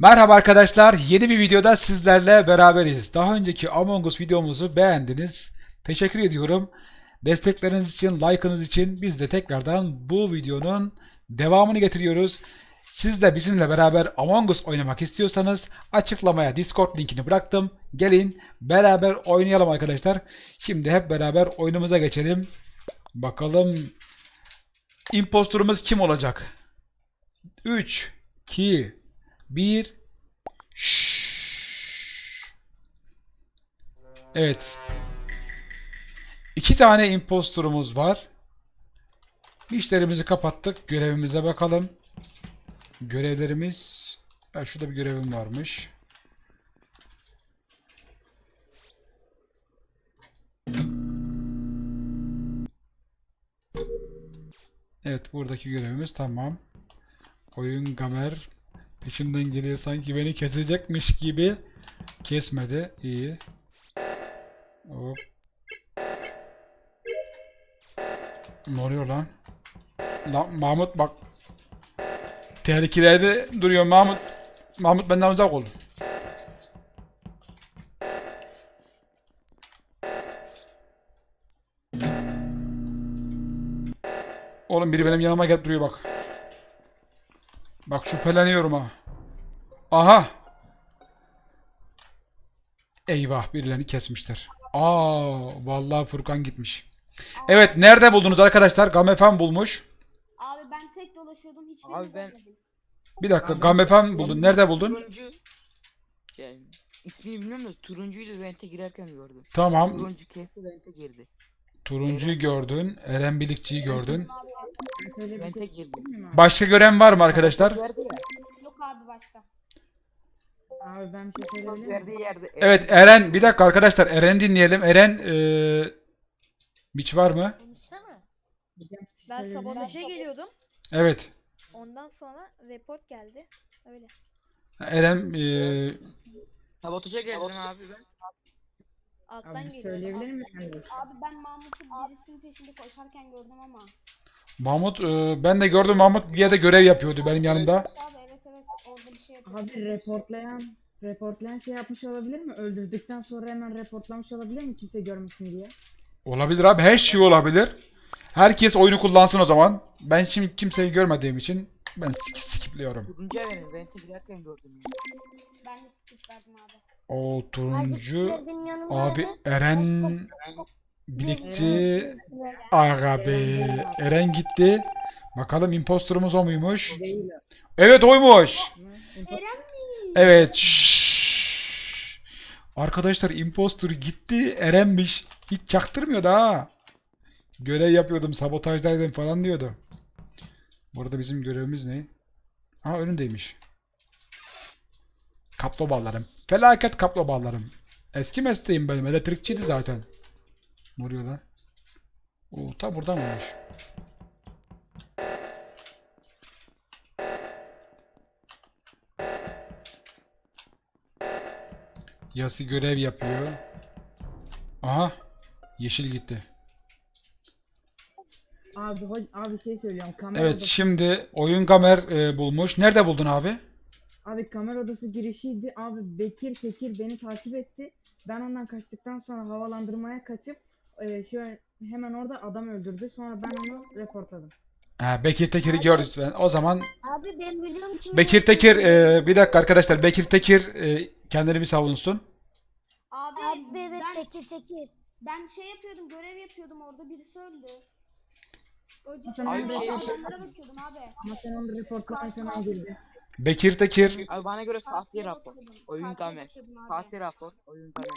Merhaba arkadaşlar, yeni bir videoda sizlerle beraberiz. Daha önceki Among Us videomuzu beğendiniz. Teşekkür ediyorum. Destekleriniz için, like'ınız için biz de tekrardan bu videonun devamını getiriyoruz. Siz de bizimle beraber Among Us oynamak istiyorsanız açıklamaya Discord linkini bıraktım. Gelin beraber oynayalım arkadaşlar. Şimdi hep beraber oyunumuza geçelim. Bakalım imposturumuz kim olacak? 3, 2, 1 Evet. İki tane imposturumuz var. İşlerimizi kapattık. Görevimize bakalım. Görevlerimiz... Ha, şurada bir görevim varmış. Evet buradaki görevimiz tamam. Oyun gamer peşimden geliyor sanki beni kesecekmiş gibi. Kesmedi. İyi. Hop. Ne oluyor lan? Lan Mahmut bak. Tehlikelerde duruyor Mahmut. Mahmut benden uzak ol. Oğlum biri benim yanıma gelip duruyor bak. Bak şüpheleniyorum ha. Aha. Eyvah birilerini kesmişler. Aa vallahi Furkan gitmiş. Evet nerede buldunuz arkadaşlar? Gamefem bulmuş. Abi ben tek dolaşıyordum hiç Abi ben- Bir dakika Gamefem buldun. Nerede buldun? Turuncu yani ismini bilmiyorum da turuncuydu vente girerken gördüm. Tamam. Turuncu kesti vente girdi. Turuncuyu gördün. Eren Bilikçi'yi gördün. Vente girdi. Başka gören var mı arkadaşlar? Verdi ya. Abi ben bir şey söyleyebilir miyim? Verdiği yerde. Evet Eren bir dakika arkadaşlar Eren dinleyelim. Eren eee Biç var mı? Konuşsana. Şey Ben sabotaja geliyordum. Evet. Ondan sonra report geldi. Öyle. Eren eee Sabotaja geldim abi ben. Alttan Abi bir geliyordum. söyleyebilir miyim? Abi ben Mahmut'u birisinin peşinde koşarken gördüm ama. Mahmut eee, ben de gördüm Mahmut bir yerde görev yapıyordu benim yanımda. Abi evet evet orada bir şey yapıyor. Abi reportlayan reportlayan şey yapmış olabilir mi? Öldürdükten sonra hemen reportlamış olabilir mi kimse görmesin diye? Olabilir abi her şey olabilir. Herkes oyunu kullansın o zaman. Ben şimdi kimseyi görmediğim için ben skip skipliyorum. Turuncuya benim vente girerken gördüm. ya. Ben de skip verdim abi. O turuncu abi Eren Bilikçi Aga be Eren gitti. Bakalım imposturumuz o muymuş? Değil. Evet oymuş. Eren mi? Evet. şşş. Arkadaşlar impostor gitti. Eren'miş. Hiç çaktırmıyordu ha. Görev yapıyordum, sabotajdaydım falan diyordu. Burada bizim görevimiz ne? Aha önündeymiş. Kaplumbağalarım. Felaket kaplumbağalarım. Eski mesleğim benim. Elektrikçiydi zaten. Ne oluyor lan? Oo, ta burada mıymış? Yası görev yapıyor. Aha. Yeşil gitti. Abi abi şey söylüyorum. Kamera Evet odası, şimdi oyun kamer e, bulmuş. Nerede buldun abi? abi kamera odası girişiydi. Abi Bekir Tekir beni takip etti. Ben ondan kaçtıktan sonra havalandırmaya kaçıp e, şöyle hemen orada adam öldürdü. Sonra ben onu reportladım. Ha, Bekir Tekir'i gördük ben. O zaman Abi ben biliyorum kim. Bekir Tekir e, bir dakika arkadaşlar Bekir Tekir e, kendini bir savunsun. Abi, Abi evet ben, Bekir Tekir. ben şey yapıyordum görev yapıyordum orada birisi öldü. O Abi cidden şey ben yapıyordum. adamlara bakıyordum abi. Ama sen onu reportlarken hemen girdi. Bekir Tekir Abi bana göre sahte rapor. bakıyordum, Oyun tatile kamer. bakıyordum abi. Sahte rapor. Oyun kamer.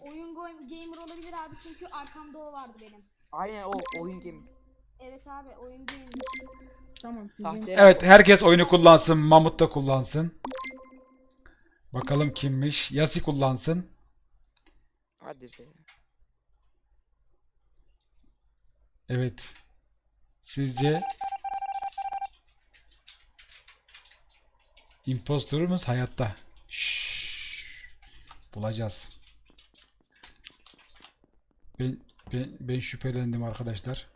Oyun go- gamer olabilir abi çünkü arkamda o vardı benim. Aynen o oyun game. Evet abi oyun gamer. Tamam siz Sahte beni- Evet herkes oyunu kullansın. Mamut da kullansın. Bakalım kimmiş. Yasi kullansın. Hadi be. Evet. Sizce impostorumuz hayatta. Şşş. Bulacağız. Ben, ben, ben şüphelendim arkadaşlar.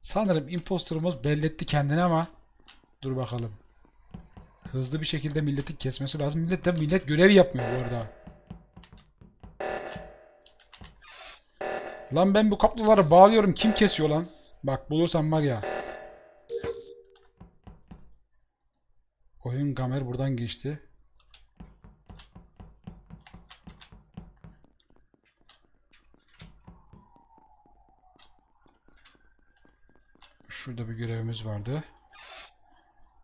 Sanırım impostorumuz belletti kendini ama dur bakalım. Hızlı bir şekilde milletin kesmesi lazım. Millet de millet görev yapmıyor bu Lan ben bu kapluları bağlıyorum. Kim kesiyor lan? Bak bulursam var ya. Oyun kamer buradan geçti. Şurada bir görevimiz vardı.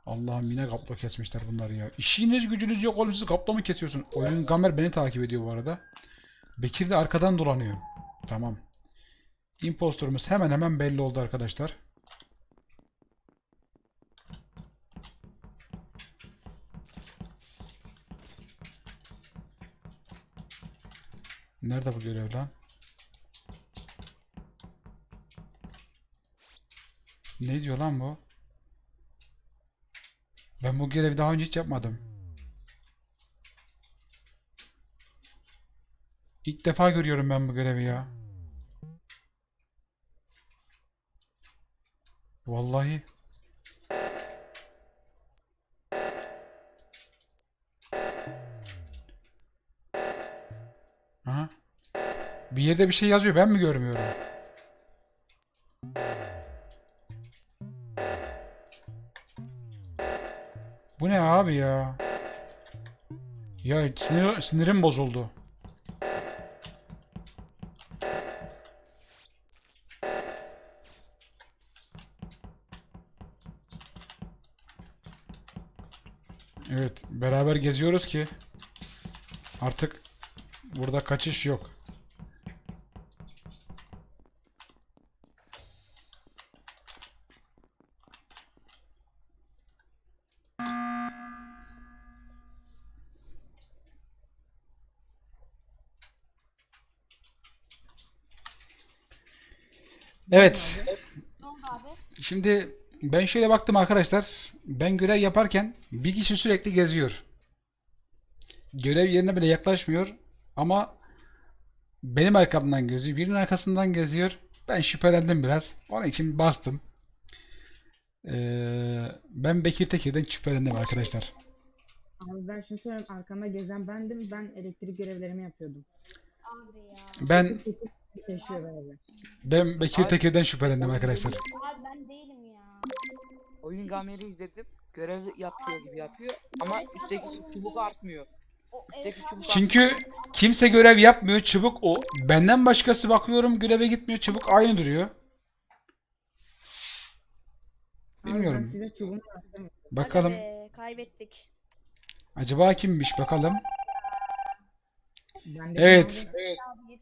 Allah'ım yine kapla kesmişler bunları ya. İşiniz gücünüz yok oğlum siz kapla mı kesiyorsun? Oyun kamer beni takip ediyor bu arada. Bekir de arkadan dolanıyor. Tamam. Impostorumuz hemen hemen belli oldu arkadaşlar. Nerede bu görev lan? Ne diyor lan bu? Ben bu görevi daha önce hiç yapmadım. İlk defa görüyorum ben bu görevi ya. Vallahi. Aha. Bir yerde bir şey yazıyor ben mi görmüyorum? Bu ne abi ya? Ya sinir, sinirim bozuldu. Evet, beraber geziyoruz ki artık burada kaçış yok. Evet. Şimdi ben şöyle baktım arkadaşlar. Ben görev yaparken bir kişi sürekli geziyor. Görev yerine bile yaklaşmıyor. Ama benim arkamdan geziyor. Birinin arkasından geziyor. Ben şüphelendim biraz. Onun için bastım. Ee, ben Bekir Tekir'den şüphelendim arkadaşlar. Abi ben şunu söyleyeyim arkamda gezen bendim. Ben elektrik görevlerimi yapıyordum. Abi ya. Ben ben Bekir Tekir'den şüphelendim arkadaşlar. Abi ben değilim ya. Oyun gameri izledim. Görev yapıyor gibi yapıyor ama üstteki çubuk artmıyor. Üstteki evet, çubuk Çünkü kimse görev yapmıyor. Çubuk o. Benden başkası bakıyorum göreve gitmiyor. Çubuk aynı duruyor. Bilmiyorum. Ben size çubuğumu attım. Bakalım. Aga be, kaybettik. Acaba kimmiş bakalım. Ben de Evet.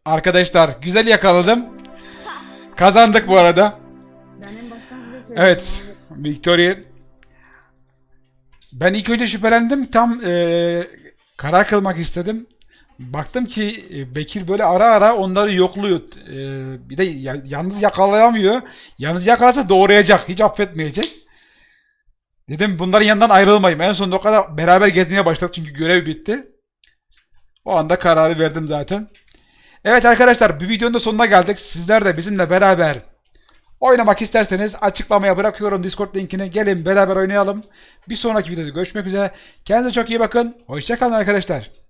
Arkadaşlar güzel yakaladım. Kazandık bu arada. Evet. Victoria. Ben ilk önce şüphelendim. Tam e, karar kılmak istedim. Baktım ki e, Bekir böyle ara ara onları yokluyor. E, bir de ya- yalnız yakalayamıyor. Yalnız yakalasa doğrayacak. Hiç affetmeyecek. Dedim bunların yanından ayrılmayayım. En sonunda o kadar beraber gezmeye başladık çünkü görev bitti. O anda kararı verdim zaten. Evet arkadaşlar bir videonun da sonuna geldik. Sizler de bizimle beraber oynamak isterseniz açıklamaya bırakıyorum Discord linkini. Gelin beraber oynayalım. Bir sonraki videoda görüşmek üzere. Kendinize çok iyi bakın. Hoşçakalın arkadaşlar.